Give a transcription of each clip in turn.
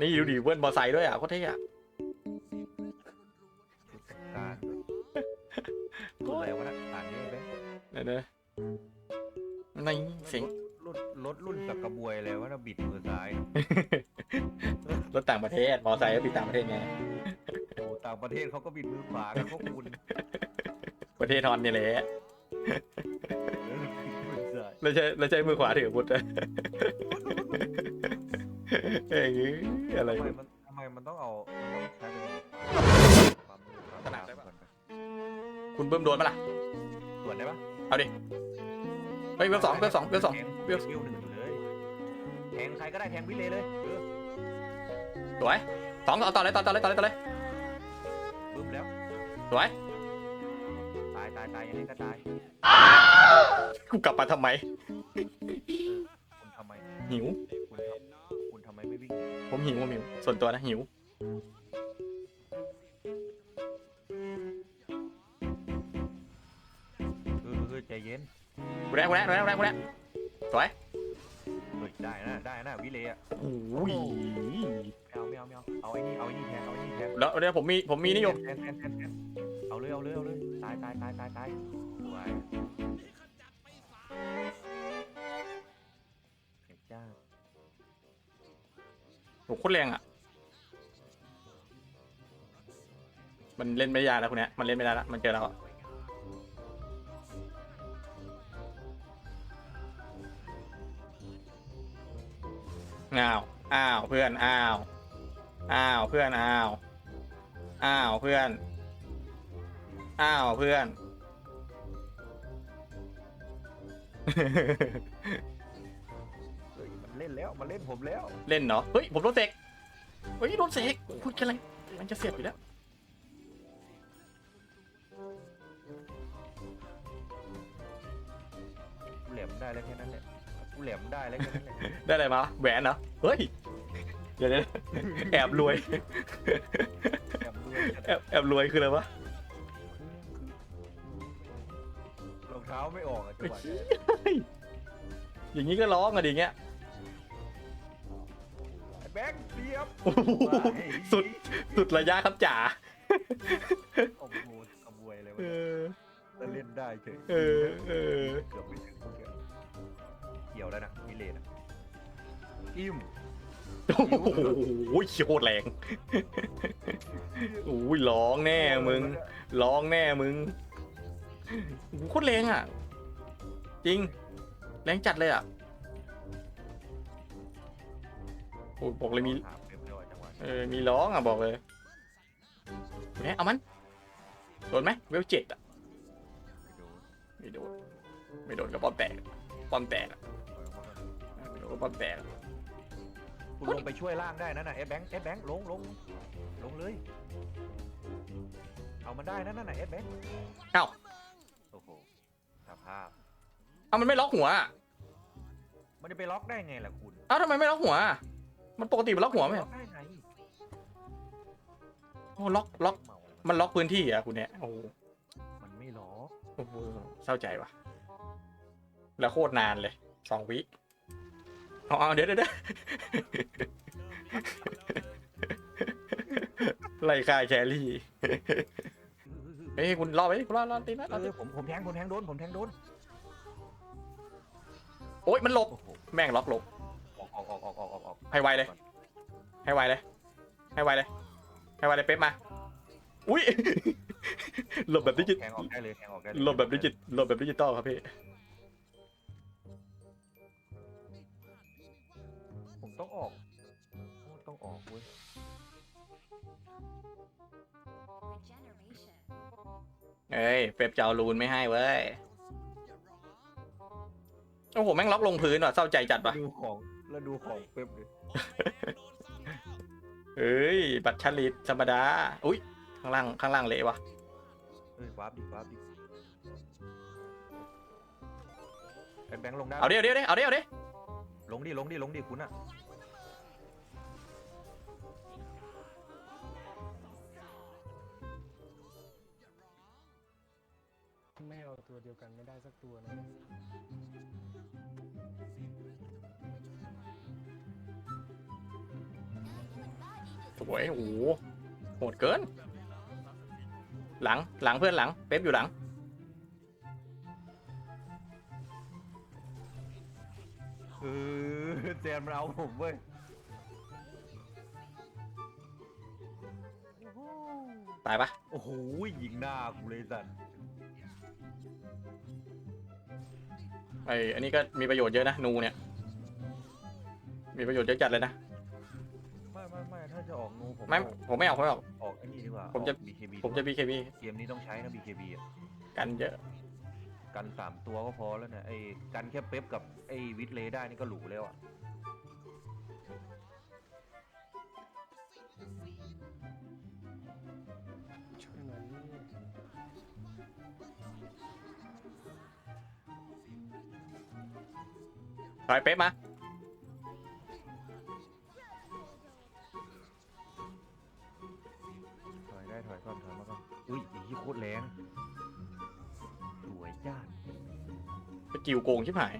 นี่ดูดิเวิร์นมอไซค์ด้วยอะโคตรเท่อะการรุ่นอะไรวะนะอ่านนี้ไหมเดี๋ยวเดี๋ยวนี่เสียงรุ่นรถรุ่นสักกระบวยอะไรวะนะบิดมือซ้ายรถต่างประเทศมอไซค์ก็บินต่างประเทศไงโอ้ต่างประเทศเขาก็บิดมือขวากันพวกคุณประเทศทอนนี่แหละเออบิดมือซ้ายแล้วใช้แล้วใช้มือขวาถืออาวุธอะ เอ้ยอะไรทำไมมันทำไมมันต้องเอามันต้องใช้เป็นความขนาดได้ปะ คุณเบิ่มโดนปะล่ะ ตรวจได้ปะเอาดิ เฮ้ยเวลสองเวลสองเวลสอง แทเวลเวลหนึ่งอยู่เลยแทงใครก็ได้แทงวิเลยเลยเออสวยสองต่อต่อเลยต่อต่อเลยต่อเลยต่อเลยบึ้มแล้วสวยตายตายตายยังไงก็ตายกูกลับมาทำไม คุณทำไมหิว ผมหิวผมหิว ส่วนตัวนะหิวเออเออใจเย็นกูแรกกูแรกกูแรกกูแรกกูแรกสวยเฮ้ยได้นะได้นะวิเลยอะโอ้ยไม่เอาไม่เอาไม่เอาเอาไอ้นี่เอาไอ้นี่แทนเอาไอ้นี่แทนแล้วเดี๋ยวผมมีผมมีนี่อยู่แทนแทนแทนแทนเอาเลยเอาเลยเอาเลยตายตายตายตายตายสวย โคตรแรงอะ มันเล่นไม่ได้แล้วคนเนี้ยมันเล่นไม่ได้แล้วมันเจอเราอะอ้าว อ้าวเพื่อน อ้าว อ้าวเพื่อน อ้าว อ้าวเพื่อน อ้าวเพื่อน แล้วมันเล่นผมแล้วเล่นเนาะเฮ้ยผมโดนเสกเฮ้ยโดนเสกคุยกันอะไรมันจะเสียบอยู่แล้วกูแหลมได้แล้วแค่นั้นแหละกูแหลมได้แล้วแค่นั้นแหละได้อะไรมาแหวนเหรอเฮ้ยเดี๋ยวเดี๋ยวแอบรวยแหลมด้วยแอบแอบรวยคืออะไรวะรองเท้าไม่ออกอะจังหวะเนี้ยอย่างนี้ก็ร้องอะดิเงี้ยไอ้ แบงค์เสียบโอ้โหสุดสุดระยะครับจ๋าโอ้โหขโมยเลยวะเออแล้วเล่นได้เฉยเออเออเกือบไม่ถึงเมื่อกี้เกี่ยวแล้วนะมิเลนอะอิ่มโอ้โหโคตรแรงโอ้ยร้องแน่มึงร้องแน่มึงโอ้โหโคตรแรงอะ จริง แรงจัดเลยอะ โอ้ยบอกเลยมี ถามเต็มเลยว่ะจังหวะเออ มีร้องอะบอกเลยเนี่ยเอามัน โดนไหมเวลเจ็ดอะ ไม่โดนไม่โดน ไม่โดนกับป้อมแตก ป้อมแตกอะไม่โดนกับป้อมแตกอะคุณลงไปช่วยล่างได้นั่นน่ะเอสแบงค์เอสแบงค์ลงลงลงเลย เอามันได้นั่นน่ะเอสแบงค์เอ้าโอ้โหสภาพ เอามันไม่ล็อกหัวอะมันจะไปล็อกได้ไงล่ะคุณ เอ้าทำไมไม่ล็อกหัวอะ มันปกติมันล็อกหัวไหมล็อกได้ไงโอ้ล็อกล็อกเมามันล็อกพื้นที่อะคุณเนี่ยโอ้โหมันไม่ล็อกโอ้โหเศร้าใจว่ะ แล้วโคตรนานเลยสองวิเอาเอาเดี๋ยวเดี๋ยวเดี๋ยวไล่ค่าแครี่เฮ้ยคุณรอไปดิคุณรอรอตีนะรอเอตีอผมผมแทงผมแทงโดนผมแทงโดนโอ๊ยมันหลบโอ้โหแม่งล็อกหลบ ออกออกออกออกออกออกออกให้ไวเลย ให้ไวเลย ให้ไวเลย ให้ไวเลยเป๊ปมา อุ้ย หลบแบบดิจิตแทงออกได้เลยแทงออกได้เลยหลบแบบดิจิตหลบแบบดิจิตอลครับพี่ ผมต้องออกต้องออกเว้ยเอ้ย เป๊ปจะเอารูนไม่ให้เว้ย โอ้โห แม่งล็อกลงพื้นว่ะเศร้าใจจัดว่ะดูของ แล้วดูของเป๊ปดิเอ้ย บัตรชลิตธรรมดา อุ้ย ข้างล่าง ข้างล่างเละว่ะเฮ้ยวาร์ปดิวาร์ปดิไอ้แบงค์ลงได้เอาเดี๋ยวเดี๋ยวเดี๋ยวเอาเดี๋ยวเดี๋ยวลงดิลงดิลงดิคุณอะ เอาตัวเดียวกันไม่ได้สักตัวนะเสวยโอ้โหโหดเกิน หลังหลังเพื่อนหลัง เป๊ปอยู่หลัง เออแจมเราผมเว้ยตายปะโอ้โหยิงหน้ากูเลยสัตว์ ไออันนี้ก็มีประโยชน์เยอะนะนูเนี่ย มีประโยชน์เยอะจัดเลยนะ ไม่ไม่ไม่ถ้าจะออกงูผมไม่ ผมไม่เอาผมไม่เอา ออกไอ้นี่ดีกว่าผมจะ ออก BKB ผมจะ BKB เกมนี้ต้องใช้นะ BKB อะกันเยอะ กันสามตัวก็พอแล้วเนี่ยไอ้กันแค่เป๊ปกับไอ้วิทเลย์ได้นี่ก็หรูแล้วอะ ถอยเป๊ปมา ถอยได้ถอยก่อนถอยมาก่อนอุ้ยอีโคตรแรงสวยจ้าดสกิลโกงชิบหาย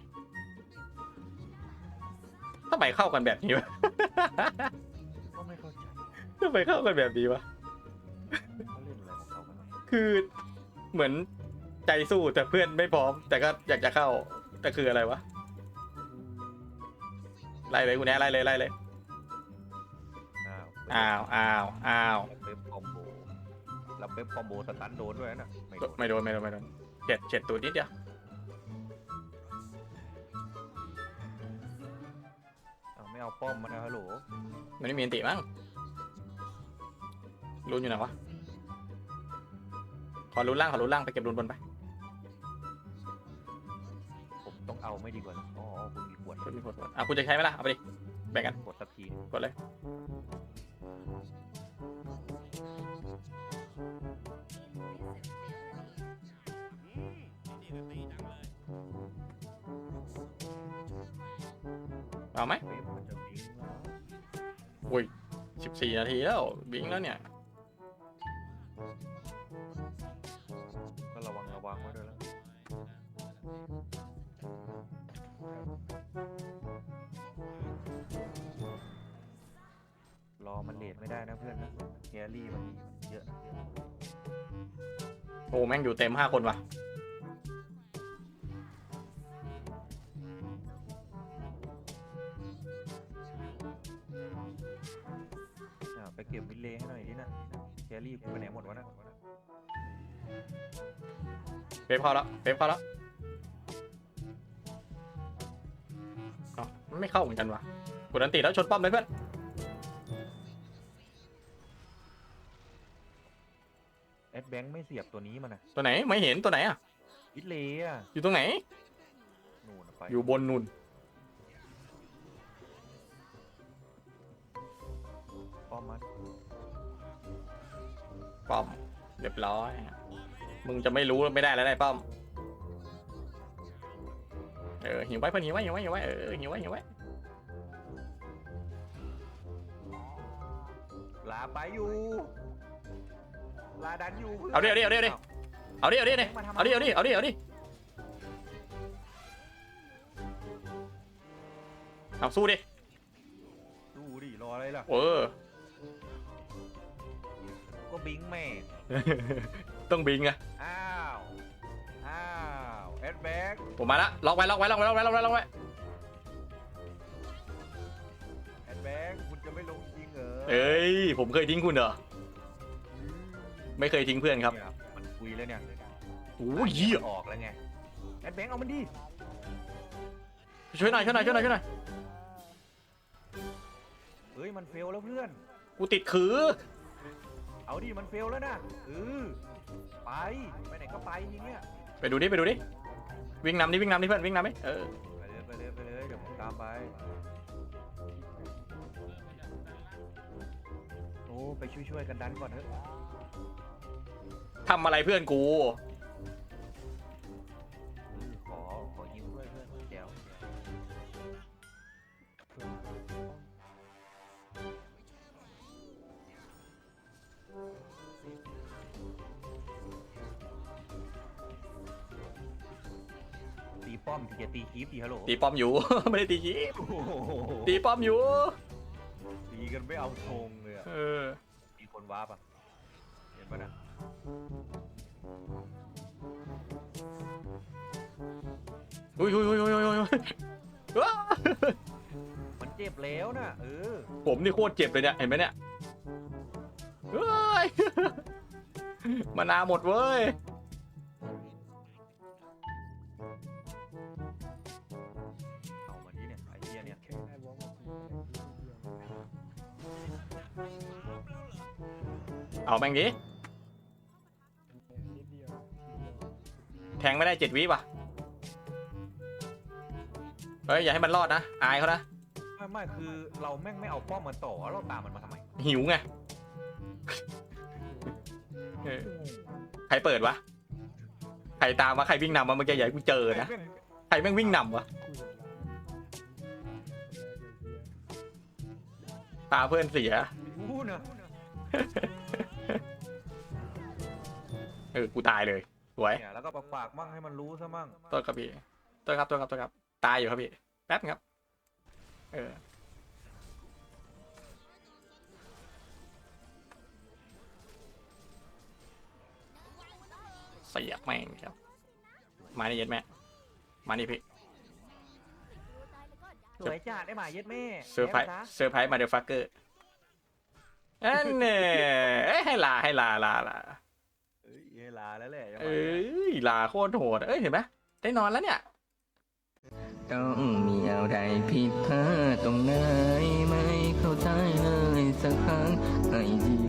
ทำไมเข้ากันแบบนี้วะ ก็ไม่เข้าใจทำไมเข้ากันแบบนี้วะ เขาเล่นอะไรของเขากันวะคือเหมือนใจสู้แต่เพื่อนไม่พร้อม แต่ก็อยากจะเข้า แต่คืออะไรวะ ไล่เลยคุณแน่ไล่เลยไล่เลยอ้าวอ้าวอ้าวอ้าวแล้วเป๊ปคอมโบแล้วเป๊ปคอมโบสตันโดนด้วยนะไม่โดนไม่โดนไม่โดนไม่โดนเจ็ดเจ็ดตัวนิดเดียวเอาไม่เอาป้อมมานะฮัลโหลมันไม่มีอันติมั้งรุนอยู่ไหนวะขอรุนล่างขอรุนล่างไปเก็บรุนบนไป เอาไม่ดีกว่าเหรออ๋อคุณมีขวดคุณมีขวดอะคุณจะใช้ไหมล่ะ เอาไปดิ แบ่งกันกดสักทีกดเลย เอาไหมเป๊ปมันจะบิงแล้ว สิบสี่นาทีแล้ว บิงแล้วเนี่ย ไม่ได้นะเพื่อนนะแกรี่มันเยอะนะโอ้แม่งอยู่เต็มห้าคนว่ะ อ่าไปเก็บวิลเลย์ให้หน่อยดินะแกรี่ไปไหนหมดวะนะเป๊ปเข้าแล้วเป๊ปเข้าแล้วเอ้ามันไม่เข้าเหมือนกันว่ะกดอันติแล้วชนป้อมเลยเพื่อน แอดแบงค์ไม่เสียบตัวนี้มันนะตัวไหนไม่เห็นตัวไหนอะวิลเลย์อะอยู่ตรงไหน นู่นน่ะไปอยู่บนนู่นป้อมมันป้อมเรียบร้อย มึงจะไม่รู้ไม่ได้แล้วได้ป้อม เออหิวไว้เพื่อนหิวไว้หิวไว้หิวไว้เออหิวไว้หิวไว้ลาไปอยู่ ลาดันอยู่เอาดิเอาดิเอาดิเอาดิ เอาดิเอาดิเอาดิเอาดิเอาดิเอาดิเอาดิเอาสู้ดิดูดิรออะไรล่ะ เออ ก็บิงแม่ต้องบิงอะอ้าว อ้าวแอดแบงค์ผมมาละล็อกไว้ล็อกไว้ล็อกไว้ล็อกไว้ล็อกไว้ล็อกไว้แอดแบงค์คุณจะไม่ลงจริงเหรอเอ้ยผมเคยทิ้งคุณเหรอ ไม่เคยทิ้งเพื่อนครับเนี่ยมันคุยแล้วเนี่ยโอ้ยเหี้ยออกแล้วไงแอดแบงค์เอามันดิช่วยหน่อยช่วยหน่อยช่วยหน่อยช่วยหน่อยเฮ้ยมันเฟลแล้วเพื่อน กูติดขือ เอาดิมันเฟลแล้วนะเออไปไปไหนก็ไปทีเนี้ยไปดูดิไปดูดิวิ่งนำดิวิ่งนำดิเพื่อนวิ่งนำดิเออไปเลยไปเลยไปเลยเดี๋ยวผมตามไปโอ้ไปช่วยๆกันดันก่อนเถอะ ทำอะไรเพื่อนกู ขอขอยิ้มด้วยเพื่อนเดี๋ยวตีป้อมที่จะตีคีฟตีฮัลโหลตีป้อมอยู่ ไม่ได้ตีขี้โอ้โหตีป้อมอยู่ ตีกันไม่เอาทรงเลยอะเออ มีคนว้าปะเห็นปะนะ อุ้ยอุ้ยอุ้ยอุ้ยอุ้ยอุ้ยว้ามันเจ็บแล้วนะเออผมนี่โคตรเจ็บเลยเนี่ยเห็นไหมเนี่ยเฮ้ยมานาหมดเว้ยเอามันนี่เนี่ยไอ้เหี้ยเนี่ยแค่ได้วอล์กมาทีเดียวเอาแม่งดิ แทงไม่ได้เจ็ดวิป่ะ เฮ้ย อย่าให้มันรอดนะ อายเขานะ ไม่ไม่คือเราแม่งไม่เอาป้อมมันต่อเราตามมันมาทำไมหิวไงเออใครเปิดวะ ใครตามวะใครวิ่งนำวะเมื่อกี้อย่าให้กูเจอนะ แม่งใครแม่งวิ่งนำวะคุยกับเราตาเพื่อนเสีย รู้นะเออ กูตายเลย สวยเนี่ยแล้วก็ปากๆมั่งให้มันรู้ซะมั่งต้นครับพี่ต้นครับต้นครับต้นครับ ตายอยู่ครับพี่แป๊บนึงครับ เออเสียบแม่งครับมานี่เย็ดแม่มานี่พี่สวยจ้าได้หมาเย็ดแม่เซอร์ไพรส์แพ้ปะเซอร์ไพรส์มาเดฟักเกอร์อันเน่เอ้ยให้ลาให้ลาลาลาเอ้ยเว ลาแล้วแหละยังเอไง้ยลาโคตรโหดเอ้ยเห็นไหมได้นอนแล้วเนี่ยต้องมีอะไรผิดพลาดตรงไหนไม่เข้าใจเลยสักครั้ง